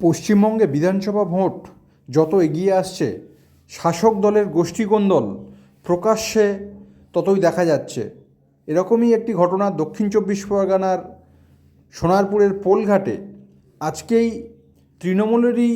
পশ্চিমবঙ্গে বিধানসভা ভোট যত এগিয়ে আসছে, শাসক দলের গোষ্ঠীকোন্দল প্রকাশ্যে ততই দেখা যাচ্ছে। এরকমই একটি ঘটনা দক্ষিণ চব্বিশ পরগনার সোনারপুরের পোলঘাটে। আজকেই তৃণমূলেরই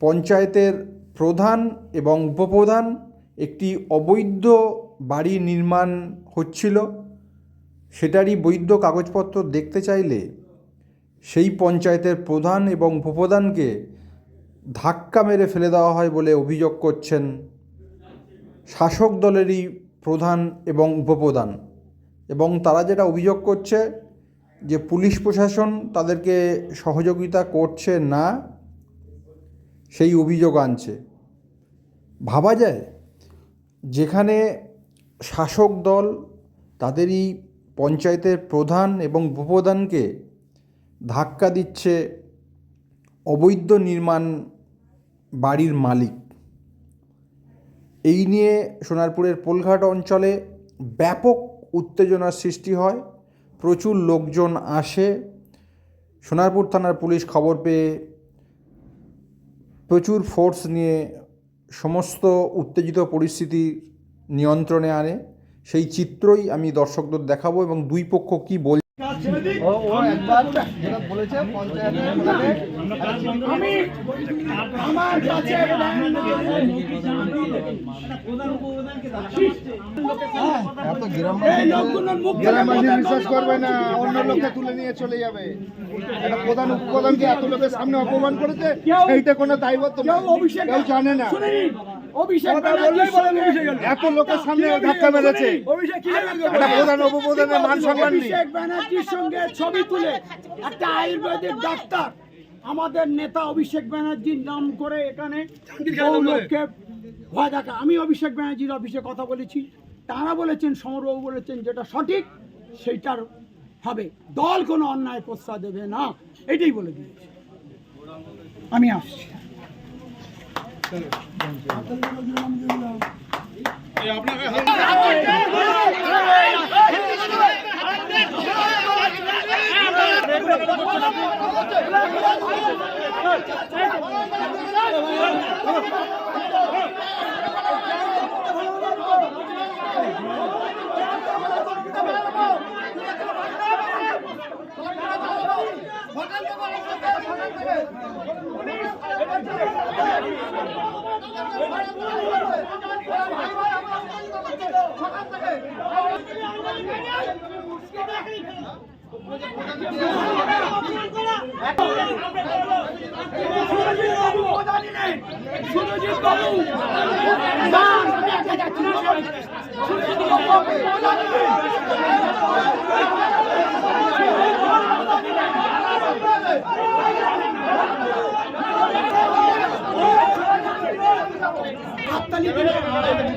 পঞ্চায়েতের প্রধান এবং উপপ্রধান একটি অবৈধ বাড়ি নির্মাণ হচ্ছিল। সেটারই বৈধ কাগজপত্র দেখতে চাইলে সেই পঞ্চায়েতের প্রধান এবং উপপ্রধানকে ধাক্কা মেরে ফেলে দেওয়া হয় বলে অভিযোগ করছেন শাসক দলেরই প্রধান এবং উপপ্রধান এবং তারা যেটা অভিযোগ করছে যে পুলিশ প্রশাসন তাদেরকে সহযোগিতা করছে না, সেই অভিযোগ আনছে। ভাবা যায়, যেখানে শাসক দল তাদেরই পঞ্চায়েতের প্রধান এবং উপপ্রধানকে ধাক্কা দিচ্ছে অবৈধ নির্মাণ বাড়ির মালিক। এই নিয়ে সোনারপুরের পোলঘাট অঞ্চলে ব্যাপক উত্তেজনার সৃষ্টি হয়। প্রচুর লোকজন আসে। সোনারপুর থানার পুলিশ খবর পেয়ে প্রচুর ফোর্স নিয়ে সমস্ত উত্তেজিত পরিস্থিতি নিয়ন্ত্রণে আনে। সেই চিত্রই আমি দর্শকদের দেখাবো এবং দুই পক্ষ কি বল অন্য লোককে তুলে নিয়ে চলে যাবে প্রধান উপপ্রধানকে এত লোকের সামনে অপমান করেছে সেইটা কোনো দায়বদ্ধ কেউ জানে না অভিষেক ব্যানার্জির সঙ্গে- এত লোকের সামনে ধাক্কা মেরেছে। শুনে নিন, অভিষেক কি জানেন তো? একটা প্রধান উপপ্রধানের মান সম্মান অভিষেক ব্যানার্জির সঙ্গে ছবি তুলে একটা আয়ুর্বেদিক ডাক্তার। আমাদের নেতা অভিষেক ব্যানার্জির নাম করে এখানে বহু লোককে ভয় দেখা আমি অভিষেক ব্যানার্জির অফিসে কথা বলেছি। তারা বলেছেন সমরবাবু বলেছেন যেটা সঠিক সেইটার হবে। দল কোনো অন্যায় প্রস্তাব দেবে না। এটাই বলে দিয়েছে। আমি আসছি। সুরজিৎ বাবু যান। সুরজিৎ বাবু, হাততালি দিলে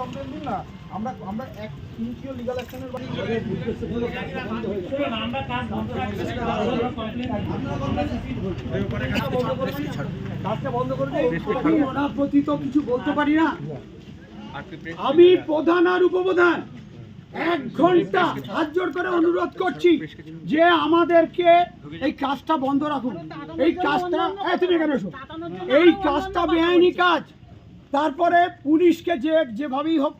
উদ্যম দিলে কি উদ্যম? আরে ও কেন? অপমান হয়েছে? হাততালি দিচ্ছে। কীভাবে হাততালি দিল? না, কেন। আমরা আমরা এক লিগাল অ্যাকশনের আমি ওনার প্রতি তো কিছু বলতে পারি না। আমি প্রধান আর উপপ্রধান। এক ঘণ্টা হাত জোর করে অনুরোধ করছি যে আমাদেরকে এই কাজটা বন্ধ রাখুন। এই কাজটা এই তুমি এখানে এই কাজটা বেআইনি কাজ। তারপরে পুলিশকে যে যেভাবেই হোক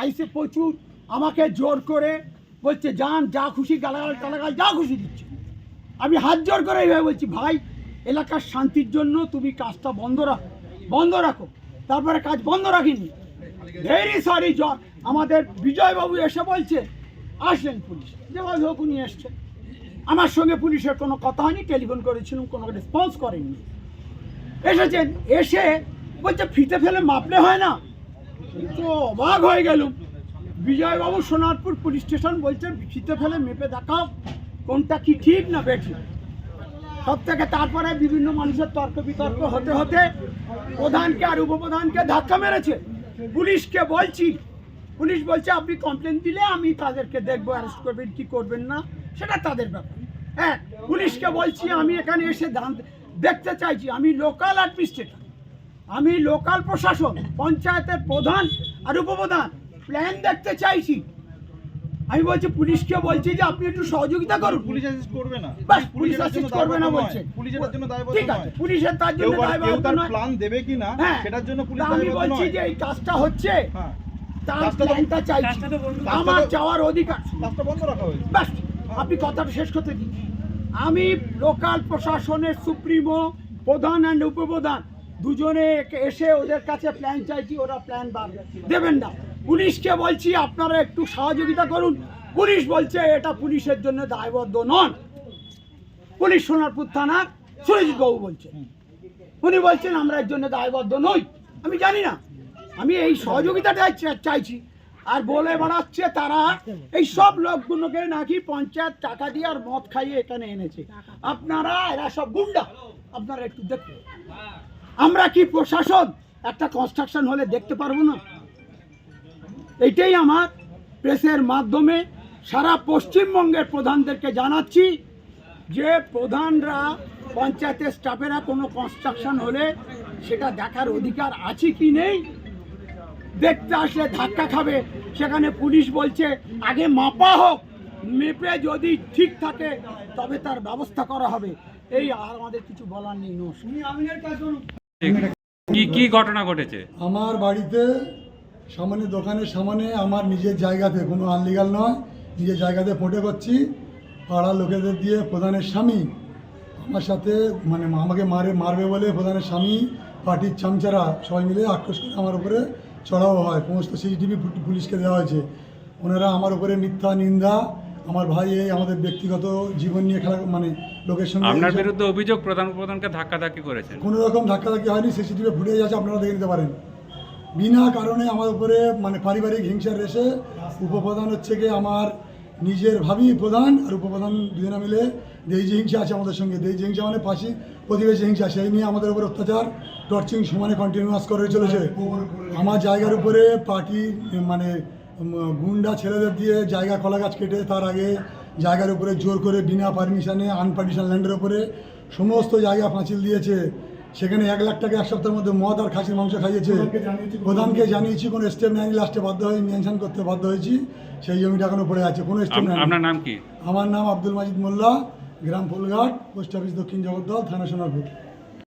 আইসে প্রচুর আমাকে জোর করে বলছে, যান, যা খুশি, গালাগাল টালাগাল, যা খুশি দিচ্ছে। আমি হাত জোর করে এইভাবে বলছি, ভাই, এলাকার শান্তির জন্য তুমি কাজটা বন্ধ রাখো বন্ধ রাখো। তারপরে কাজ বন্ধ রাখিনি। ভেরি সরি আমাদের বিজয়বাবু এসে বলছে আসলেন পুলিশ। যেভাবে হোক, উনি এসছে। আমার সঙ্গে পুলিশের কোনো কথা হয়নি, টেলিফোন করেছিলাম, কোনো রেসপন্স করেননি। এসেছেন, এসে বলছে, ফিতে ফেলে মাপলে হয় না। তো অবাক হয়ে গেলুম। বিজয়বাবু সোনারপুর পুলিশ স্টেশন বলছে, ফিতে ফেলে মেপে দেখাও, কোনটা কি ঠিক না বেঠিক। সব থেকে তারপরে বিভিন্ন মানুষের তর্ক বিতর্ক হতে হতে প্রধানকে আর উপপ্রধানকে ধাক্কা মেরেছে। পুলিশকে বলছি, পুলিশ বলছে, আপনি কমপ্লেন দিলে আমি তাদেরকে দেখব অ্যারেস্ট করবেন, কি করবেন না, সেটা তাদের ব্যাপার। হ্যাঁ পুলিশকে বলছি, আমি এখানে এসে দেখতে চাইছি, আমি লোকাল অ্যাডমিনিস্ট্রেটর আমি লোকাল প্রশাসন পঞ্চায়েতের প্রধান আর উপপ্রধান। প্ল্যান দেখতে চাইছি। আমি বলছি পুলিশকে বলছি যে আপনি একটু সহযোগিতা করুন। পুলিশ অ্যাসিস্ট করবে না। বাস পুলিশ অ্যাসিস্ট করবে না বলছে। পুলিশের জন্য দায়বদ্ধ ঠিক আছে পুলিশের তার জন্য দায়বদ্ধ তার প্ল্যান দেবে কি না হ্যাঁ সেটার জন্য পুলিশ আমি বলছি যে এই কাজটা হচ্ছে। হ্যাঁ। তার কাজটা তো- প্ল্যানটা চাইছি। আমার চাওয়ার অধিকার। কাজটা বন্ধ রাখা হয়েছে। ব্যাস আপনি কথাটা শেষ করতে দিন। আমি লোকাল প্রশাসনের সুপ্রিমো প্রধান অ্যান্ড উপপ্রধান। দুজনে এসে ওদের কাছে প্ল্যান চাইছি, ওরা প্ল্যান বার দেবেন না। পুলিশকে বলছি, আপনারা একটু সহযোগিতা করুন। পুলিশ বলছে, এটা পুলিশের জন্য দায়বদ্ধ নন। পুলিশ সোনারপুর থানার সুরজিৎ বাবু বলছে। উনি বলছেন, আমরা এর জন্য দায়বদ্ধ নই। আমি জানি না। আমি এই সহযোগিতাটাই চাইছি। আর বলে বেড়াচ্ছে তারা, এই সব লোকগুলোকে নাকি পঞ্চায়েত টাকা দিয়ে আর মদ খাইয়ে এখানে এনেছে। আপনারা, এরা সব গুন্ডা। আপনারা একটু দেখুন। আমরা কি প্রশাসন? একটা কনস্ট্রাকশন হলে দেখতে পারব না? এইটাই আমার প্রেসের মাধ্যমে সারা পশ্চিমবঙ্গের প্রধানদেরকে জানাচ্ছি যে প্রধানরা, পঞ্চায়েতের স্টাফেরা কোনো কনস্ট্রাকশন হলে সেটা দেখার অধিকার আছে কি নেই? দেখতে আসলে ধাক্কা খাবে। সেখানে পুলিশ বলছে, আগে মাপা হোক, মেপে যদি ঠিক থাকে, তবে তার ব্যবস্থা করা হবে। এই আর আমাদের কিছু বলার নেই, নমস্কার। কি কি ঘটনা ঘটেছে? আমার বাড়িতে সামনে দোকানের সামনে আমার নিজের জায়গাতে, কোনো আনলিগাল নয়, নিজের জায়গাতে ফোটে করছি। পাড়ার লোকেদের দিয়ে প্রধানের স্বামী, আমার সাথে মানে আমাকে মারে, মারবে বলে প্রধানের স্বামী, পার্টির চামচারা সবাই মিলে আক্রোশ করে আমার উপরে চড়াও হয়। সমস্ত সিসিটিভি পুলিশকে দেওয়া হয়েছে। ওনারা আমার উপরে মিথ্যা, নিন্দা, আমার ভাই এই আমাদের ব্যক্তিগত জীবন নিয়ে খেলা মানে লোকের সঙ্গে আপনার বিরুদ্ধে অভিযোগ প্রধান প্রধানকে ধাক্কাধাক্কি করেছেন। কোনো রকম ধাক্কাধাক্কি হয়নি সিসিটিভি ফুটেজ আছে আপনারা দেখে নিতে পারেন। বিনা কারণে আমার উপরে মানে পারিবারিক হিংসার রেসে উপপ্রধান হচ্ছে গিয়ে আমার নিজের ভাবি প্রধান আর উপপ্রধান দুজনে মিলে দেইজি হিংসা আছে আমাদের সঙ্গে। দেইজি হিংসা মানে পাশি প্রতিবেশী হিংসা সেই নিয়ে আমাদের উপর অত্যাচার টর্চিং সমানে কন্টিনিউয়াস করে চলেছে। আমার জায়গার উপরে পার্টি মানে গুন্ডা ছেলেদের দিয়ে জায়গা কলা গাছ কেটে তার আগে জায়গার উপরে জোর করে বিনা পারমিশনে আনপারমিশন ল্যান্ডের উপরে সমস্ত জায়গা পাঁচিল দিয়েছে। সেখানে এক লাখ টাকা এক সপ্তাহের মধ্যে মদ আর খাসির মাংস খাইয়েছে। প্রধানকে জানিয়েছি কোনো স্টেপ নেয়নি লাস্টে বাধ্য হয়ে মেনশন করতে বাধ্য হয়েছি। সেই জমিটা এখনও পড়ে আছে কোনো স্টেপ নেয় আপনার নাম কি? আমার নাম আব্দুল মাজিদ মোল্লা গ্রাম ফুলঘাট পোস্ট অফিস দক্ষিণ জগদ্দল থানা সোনারপুর।